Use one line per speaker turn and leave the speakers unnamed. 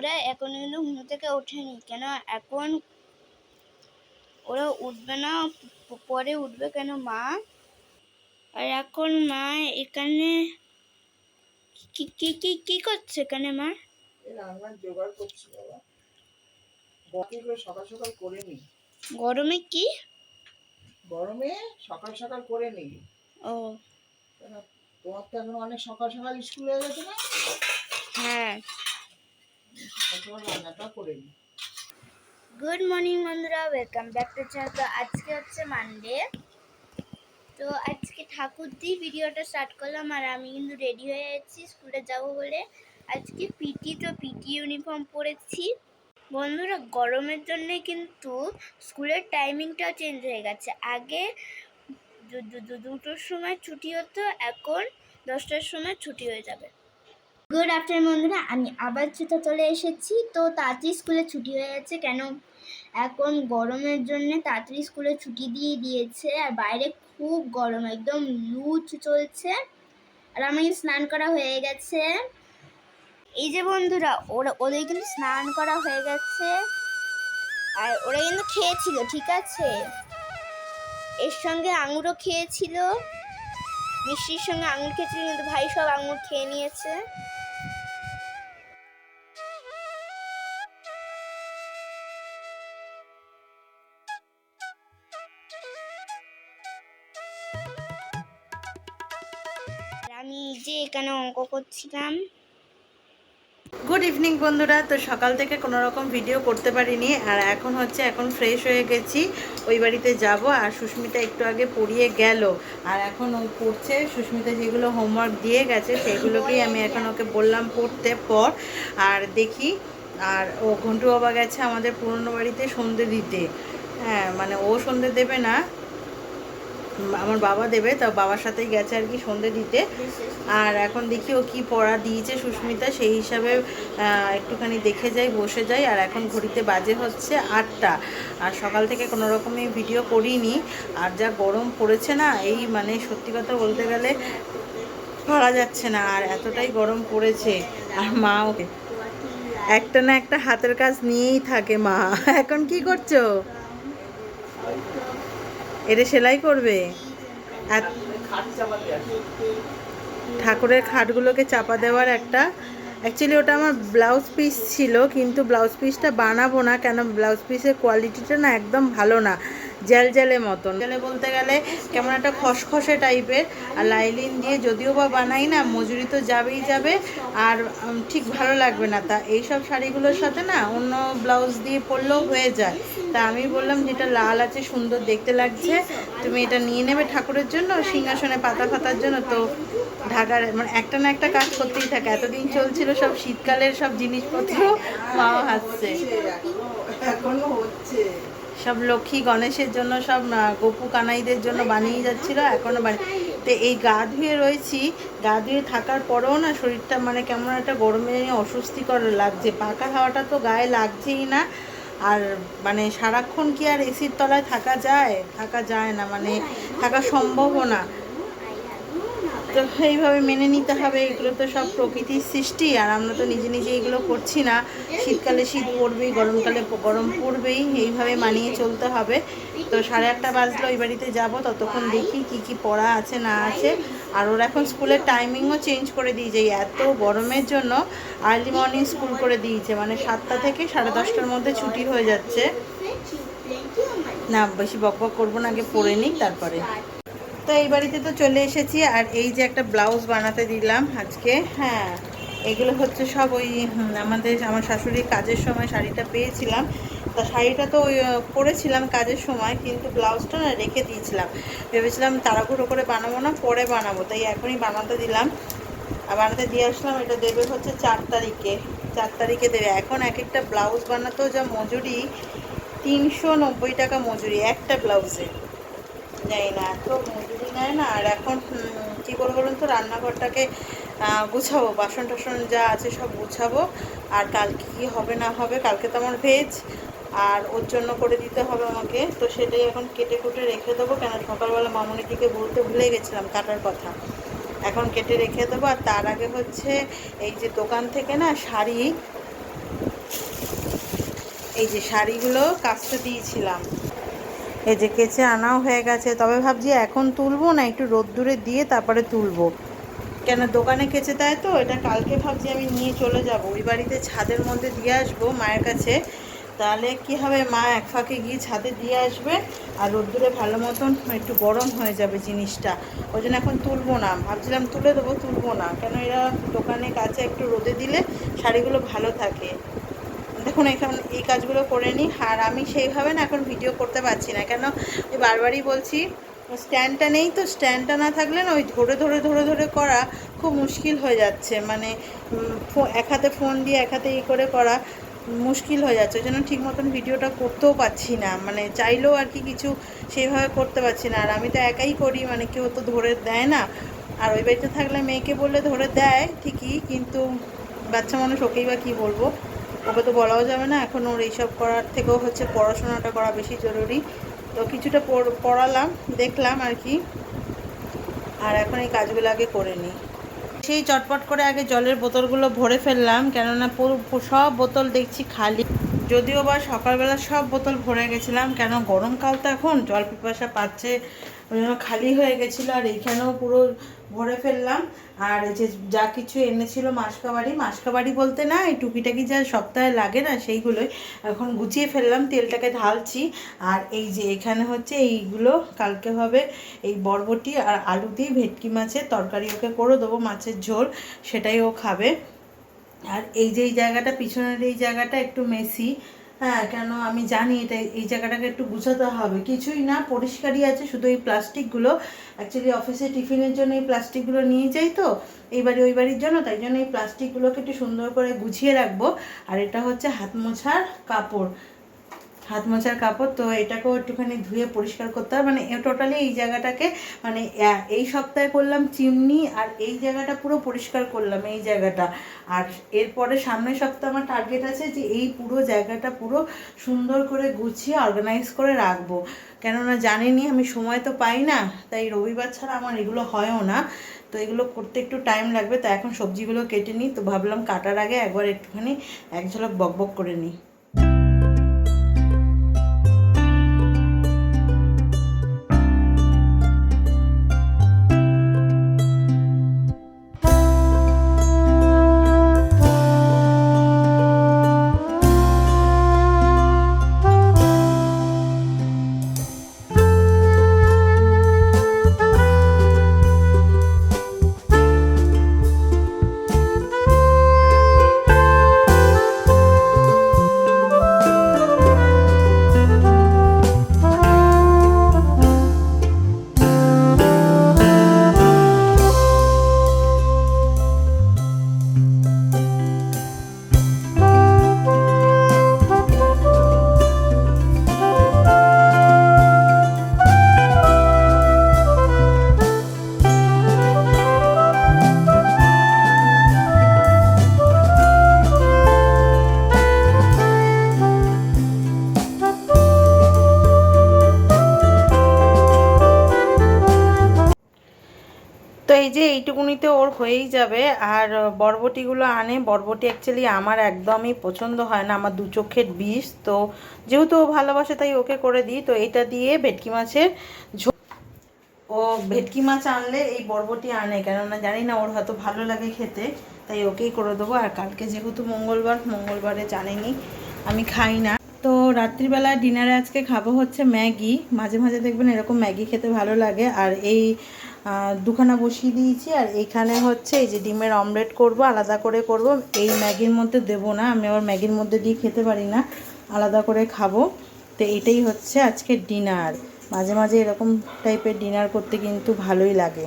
ওরা এখন কিন্তু ঘুম থেকে ওঠেনি। কেন এখন ওরা উঠবে না? পরে উঠবে কেন মা? আর এখন মা এখানে কি কি কি কি করছে এখানে মা?
রান্নার জোগাড় করছি বাবা। বাকিগুলো সকাল সকাল করে নি।
গরমে কি?
গরমে সকাল সকাল করে নি।
ও।
তোমার তো এখন অনেক সকাল সকাল স্কুল গেছে না?
হ্যাঁ। গুড মর্নিং বন্ধুরা ওয়েলকাম ব্যাক টু চ্যানেল তো আজকে হচ্ছে মানডে তো আজকে ঠাকুর দিয়ে ভিডিওটা স্টার্ট করলাম আর আমি কিন্তু রেডি হয়ে যাচ্ছি স্কুলে যাব বলে। আজকে পিটি তো পিটি ইউনিফর্ম পরেছি। বন্ধুরা, গরমের জন্য কিন্তু স্কুলের টাইমিংটাও চেঞ্জ হয়ে গেছে। আগে দুটোর সময় ছুটি হতো, এখন দশটার সময় ছুটি হয়ে যাবে। গুড আফটারনুন বন্ধুরা। আমি আবার ছুটে চলে এসেছি। তো তাড়াতাড়ি স্কুলে ছুটি হয়ে যাচ্ছে কেন? এখন গরমের জন্য তাড়াতাড়ি স্কুলে ছুটি দিয়ে দিয়েছে। আর বাইরে খুব গরম, একদম লু চলছে। আর আমি স্নান করা হয়ে গেছে। এই যে বন্ধুরা, ওরা, ওদের কিন্তু স্নান করা হয়ে গেছে। আর ওরা কিন্তু খেয়েছিল, ঠিক আছে? এর সঙ্গে আঙুরও খেয়েছিল। মিষ্টির সঙ্গে আঙুর খেয়েছিল, কিন্তু ভাই সব আঙুর খেয়ে নিয়েছে। যে এখানে অঙ্ক করছিলাম?
গুড ইভিনিং বন্ধুরা, তো সকাল থেকে কোনো রকম ভিডিও করতে পারিনি আর এখন হচ্ছে এখন ফ্রেশ হয়ে গেছি। ওই বাড়িতে যাব আর সুস্মিতা একটু আগে পড়িয়ে গেল। আর এখন ও পড়ছে, সুস্মিতা যেগুলো হোমওয়ার্ক দিয়ে গেছে সেগুলোকেই আমি এখন ওকে বললাম পড়তে পর। আর দেখি, আর ও ঘন্টু বাবা গেছে আমাদের পুরনো বাড়িতে সন্ধে দিতে। হ্যাঁ মানে ও সন্ধে দেবে না আমার বাবা দেবে, তা বাবার সাথেই গেছে আর কি সন্ধে দিতে। আর এখন দেখি ও কি পড়া দিয়েছে সুস্মিতা, সেই হিসাবে একটুখানি দেখে যাই, বসে যাই। আর এখন ঘড়িতে বাজে হচ্ছে আটটা। আর সকাল থেকে কোনো রকমই ভিডিও করিনি। আর যা গরম পড়েছে না, এই মানে সত্যি কথা বলতে গেলে পারা যাচ্ছে না, আর এতটাই গরম পড়েছে। আর মা ওকে একটা না একটা হাতের কাজ নিয়েই থাকে মা। এখন কি করছ? এটা সেলাই করবে? ঠাকুরের খাটগুলোকে চাপা দেওয়ার একটা অ্যাকচুয়ালি ওটা আমার ব্লাউজ পিস ছিল, কিন্তু ব্লাউজ পিসটা বানাবো না, কেন ব্লাউজ পিসের কোয়ালিটিটা না একদম ভালো না। জেল জেলে মতন। জেলে বলতে গেলে কেমন একটা খসখসে টাইপের। আর লাইলিন দিয়ে যদিও বা বানাই না, মজুরি তো যাবেই যাবে। আর ঠিক ভালো লাগবে না। তা এইসব শাড়িগুলোর সাথে না অন্য ব্লাউজ দিয়ে পরলেও হয়ে যায়। তা আমি বললাম যেটা লাল আছে, সুন্দর দেখতে লাগছে। তুমি এটা নিয়ে নেবে ঠাকুরের জন্য, সিংহাসনে পাতা ফাতার জন্য। তো ঢাকার মানে একটা না একটা কাজ করতেই থাকে। এতদিন চলছিল সব শীতকালের সব জিনিসপত্র মা হাসছে
এখনও হচ্ছে।
সব লক্ষ্মী গণেশের জন্য, সব গপু কানাইদের জন্য বানিয়ে যাচ্ছিল এখনও বানিয়ে তো এই গা ধুয়ে রয়েছি। গা ধুয়ে থাকার পরেও না শরীরটা মানে কেমন একটা গরমে অস্বস্তিকর লাগছে। পাকা হাওয়াটা তো গায়ে লাগছেই না। আর মানে সারাক্ষণ কি আর এসির তলায় থাকা যায়? থাকা যায় না মানে থাকা সম্ভবও না। তো এইভাবে মেনে নিতে হবে, এগুলো তো সব প্রকৃতির সৃষ্টি, আর আমরা তো নিজে নিজে এগুলো করছি না। শীতকালে শীত পড়বেই গরমকালে গরম পড়বেই, এইভাবে মানিয়ে চলতে হবে। তো সাড়ে আটটা বাজলো ওই বাড়িতে যাব, ততক্ষণ দেখি কি কি পড়া আছে, না আছে। আর ওর এখন স্কুলের টাইমিংও চেঞ্জ করে দিয়েছে এত গরমের জন্য আর্লি মর্নিং স্কুল করে দিয়েছে মানে সাতটা থেকে সাড়ে দশটার মধ্যে ছুটি হয়ে যাচ্ছে। না, বেশি বক বক করব না, আগে পড়ে নিই তারপরে। তো এই বাড়িতে তো চলে এসেছি, আর এই যে একটা ব্লাউজ বানাতে দিলাম আজকে হ্যাঁ এগুলো হচ্ছে সব ওই আমাদের, আমার শাশুড়ির কাজের সময় শাড়িটা পেয়েছিলাম। তা শাড়িটা তো ওই পরেছিলাম কাজের সময়, কিন্তু ব্লাউজটা না রেখে দিয়েছিলাম। ভেবেছিলাম তাড়াহুড়ো করে বানাবো না, পরে বানাবো, তাই এখনই বানাতে দিলাম। আর বানাতে দিয়ে আসলাম, এটা দেবে হচ্ছে চার তারিখে চার তারিখে দেবে। এখন এক একটা ব্লাউজ বানাতেও যা মজুরি, তিনশো নব্বই টাকা মজুরি, একটা ব্লাউজে। জানি না এত মজুরি নেয় না। আর এখন কী করব বলুন তো, রান্নাঘরটাকে গুছাবো। বাসন টাসন যা আছে সব গুছাবো। আর কালকে কী হবে না হবে, কালকে তো আমার ভেজ আর ওর জন্য করে দিতে হবে আমাকে। তো সেটাই এখন কেটে কুটে রেখে দেবো। কেন সকালবেলা মামনিটিকে বলতে ভুলে গেছিলাম কাটার কথা। এখন কেটে রেখে দেবো। আর তার আগে হচ্ছে, এই যে দোকান থেকে না শাড়ি, এই যে শাড়িগুলো কাচতে দিয়েছিলাম। এই যে কেচে আনাও হয়ে গেছে। তবে ভাবছি এখন তুলবো না, একটু রোদ্দুরে দিয়ে তারপরে তুলবো। কেন দোকানে কেচে দেয় তো, এটা কালকে ভাবছি আমি নিয়ে চলে যাব। ওই বাড়িতে ছাদের মধ্যে দিয়ে আসব মায়ের কাছে। তাহলে কি হবে, মা এক ফাঁকে গিয়ে ছাদে দিয়ে আসবে আর রোদ্দুরে ভালো মতন একটু গরম হয়ে যাবে জিনিসটা। ওই জন্য এখন তুলবো না। ভাবছিলাম তুলে দেবো, তুলবো না। কেন এরা দোকানে কাছে একটু রোদে দিলে শাড়িগুলো ভালো থাকে। দেখুন, এখন এই কাজগুলো করে নিই। আর আমি সেইভাবে না এখন ভিডিও করতে পারছি না। কেন? বারবারই বলছি স্ট্যান্ডটা নেই তো স্ট্যান্ডটা না থাকলে না ওই ধরে ধরে ধরে ধরে করা খুব মুশকিল হয়ে যাচ্ছে। মানে এক হাতে ফোন দিয়ে এক হাতে ই করে করা মুশকিল হয়ে যাচ্ছে। ওই জন্য ঠিক মতন ভিডিওটা করতেও পারছি না। মানে চাইলেও আর কি কিছু সেইভাবে করতে পারছি না। আর আমি তো একাই করি মানে কেউ তো ধরে দেয় না। আর ওই বাড়িতে থাকলে মেয়েকে বললে ধরে দেয় ঠিকই, কিন্তু বাচ্চা মানুষ ওকেই বা কী বলব? ওকে তো বলাও যাবে না, এখন ওর এইসব করার থেকেও হচ্ছে পড়াশোনাটা করা বেশি জরুরি। তো কিছুটা পড়- পড়ালাম, দেখলাম আর কি। আর এখন এই কাজগুলো আগে করে নিই। সেই চটপট করে আগে জলের বোতলগুলো ভরে ফেললাম, কেননা সব বোতল দেখছি খালি। যদিও বা সকালবেলা সব বোতল ভরে গেছিলাম, কেন গরমকাল তো এখন, জল পিপাসা পাচ্ছে খালি হয়ে গেছিল, আর এইখানেও পুরো ভরে ফেললাম। আর এই যে যা কিছু এনেছিল মাসকাবাড়ি মাসকাবাড়ি বলতে না, এই টুকিটাকি যা সপ্তাহে লাগে না, সেইগুলোই এখন গুছিয়ে ফেললাম, তেলটাকে ঢালছি। আর এই যে এখানে হচ্ছে এইগুলো, কালকে হবে এই বরবটি আর আলু দিয়ে ভেটকি মাছের তরকারি ওকে করে দেবো, মাছের ঝোল, সেটাই ও খাবে। আর এই যে এই জায়গাটা, পিছনের এই জায়গাটা একটু মেসি হ্যাঁ কেন আমি জানি এটা, এই জায়গাটাকে একটু গুছাতে হবে। কিছুই না, পরিষ্কারই আছে, শুধু এই প্লাস্টিকগুলো। অ্যাকচুয়ালি অফিসে টিফিনের জন্য এই প্লাস্টিকগুলো নিয়ে যাই তো, এই বাড়ি ওই বাড়ির জন্য, তাই জন্য এই প্লাস্টিকগুলোকে একটু সুন্দর করে গুছিয়ে রাখব। আর এটা হচ্ছে হাত মোছার কাপড়। হাত মোছার কাপড়, তো এটাকেও একটুখানি ধুয়ে পরিষ্কার করতে হবে। মানে টোটালি এই জায়গাটাকে মানে এই সপ্তাহে করলাম চিমনি আর এই জায়গাটা পুরো পরিষ্কার করলাম, এই জায়গাটা। আর এরপরে সামনের সপ্তাহে আমার টার্গেট আছে যে এই পুরো জায়গাটা পুরো সুন্দর করে গুছিয়ে অর্গানাইজ করে রাখব। কেননা জানেনি, আমি সময় তো পাই না, তাই রবিবার ছাড়া আমার এগুলো হয়ও না। তো এগুলো করতে একটু টাইম লাগবে, তো এখন সবজিগুলো কেটে নিই, তো ভাবলাম কাটার আগে একবার একটুখানি এক ঝলক বকবক করে নিই। হয়েই যাবে। আর বরবটিগুলো আনে। বরবটি অ্যাকচুয়ালি আমার একদমই পছন্দ হয় না। আমার দু চোখের বিষ। তো যেহেতু ও ভালোবাসে, তাই ওকে করে দিই। তো এটা দিয়ে ভেটকি মাছের ও ভেটকি মাছ আনলে এই বরবটি আনে। কেননা জানি না, ওর হয়তো ভালো লাগে খেতে। তাই ওকেই করে দেবো। আর কালকে যেহেতু মঙ্গলবার, মঙ্গলবারে জানেনি, আমি খাই না। তো রাত্রিবেলা ডিনারে আজকে খাব হচ্ছে ম্যাগি। মাঝে মাঝে দেখবেন এরকম ম্যাগি খেতে ভালো লাগে। আর এই দুখানা বসিয়ে দিয়েছি। আর এখানে হচ্ছে এই যে ডিমের অমলেট করব, আলাদা করে করব। এই ম্যাগির মধ্যে দেব না, আমি আবার ম্যাগির মধ্যে দিয়ে খেতে পারি না, আলাদা করে খাব। তো এটাই হচ্ছে আজকে ডিনার। মাঝে মাঝে এরকম টাইপের ডিনার করতে কিন্তু ভালোই লাগে।